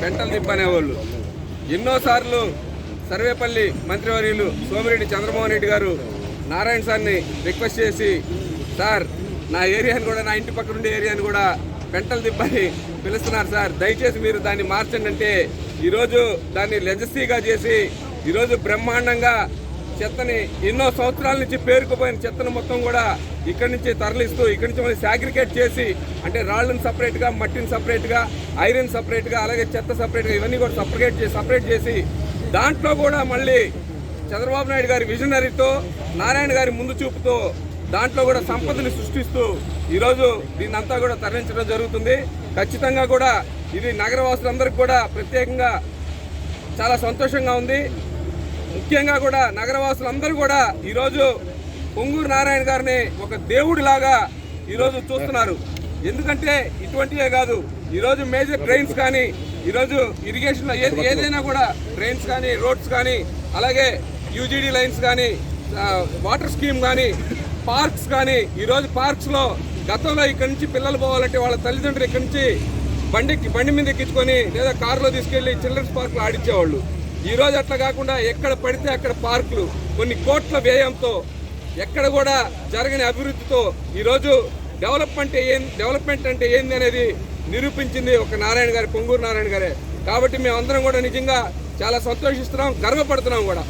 పెంటలు తిప్పనేవాళ్ళు. ఎన్నోసార్లు సర్వేపల్లి మంత్రివర్యులు సోమిరెడ్డి చంద్రమోహన్ రెడ్డి గారు నారాయణ సార్ని రిక్వెస్ట్ చేసి సార్ నా ఏరియాని కూడా నా ఇంటి పక్కన ఉండే ఏరియాని కూడా పెంటలు తిప్పని పిలుస్తున్నారు సార్. దయచేసి మీరు దాన్ని మార్చండి అంటే ఈరోజు దాన్ని లెజసీగా చేసి ఈరోజు బ్రహ్మాండంగా చెత్తని ఎన్నో సంవత్సరాల నుంచి పేరుకుపోయిన చెత్తను మొత్తం కూడా ఇక్కడి నుంచి తరలిస్తూ ఇక్కడి నుంచి మళ్ళీ సాగ్రికేట్ చేసి అంటే రాళ్ళను సపరేట్గా మట్టిని సపరేట్గా ఐరన్ సపరేట్గా అలాగే చెత్త సపరేట్గా ఇవన్నీ కూడా సపరేట్ చేసి సపరేట్ చేసి దాంట్లో కూడా మళ్ళీ చంద్రబాబు నాయుడు గారి విజనరీతో నారాయణ గారి ముందు చూపుతో దాంట్లో కూడా సంపదని సృష్టిస్తూ ఈరోజు దీన్నంతా కూడా తరలించడం జరుగుతుంది. ఖచ్చితంగా కూడా ఇది నగరవాసులందరికీ కూడా ప్రత్యేకంగా చాలా సంతోషంగా ఉంది. ముఖ్యంగా కూడా నగరవాసులందరూ కూడా ఈరోజు పొంగూరు నారాయణ గారిని ఒక దేవుడిలాగా ఈరోజు చూస్తున్నారు. ఎందుకంటే ఇటువంటివే కాదు ఈరోజు మేజర్ ట్రైన్స్ కానీ ఈరోజు ఇరిగేషన్ ఏది ఏదైనా కూడా ట్రైన్స్ కానీ రోడ్స్ కానీ అలాగే యూజీడీ లైన్స్ కానీ వాటర్ స్కీమ్ కానీ పార్క్స్ కానీ ఈరోజు పార్క్స్లో గతంలో ఇక్కడి నుంచి పిల్లలు పోవాలంటే వాళ్ళ తల్లిదండ్రులు ఇక్కడి నుంచి బండి బండి మీద ఎక్కించుకొని లేదా కారులో తీసుకెళ్ళి చిల్డ్రన్స్ పార్క్లో ఆడించేవాళ్ళు. ఈ రోజు అట్లా కాకుండా ఎక్కడ పడితే అక్కడ పార్కులు కొన్ని కోట్ల వ్యయంతో ఎక్కడ కూడా జరగని అభివృద్ధితో ఈరోజు డెవలప్మెంట్ ఏం డెవలప్మెంట్ అంటే ఏంది అనేది నిరూపించింది ఒక నారాయణ గారి పొంగూరు నారాయణ గారే. కాబట్టి మేమందరం కూడా నిజంగా చాలా సంతోషిస్తున్నాం గర్వపడుతున్నాం కూడా.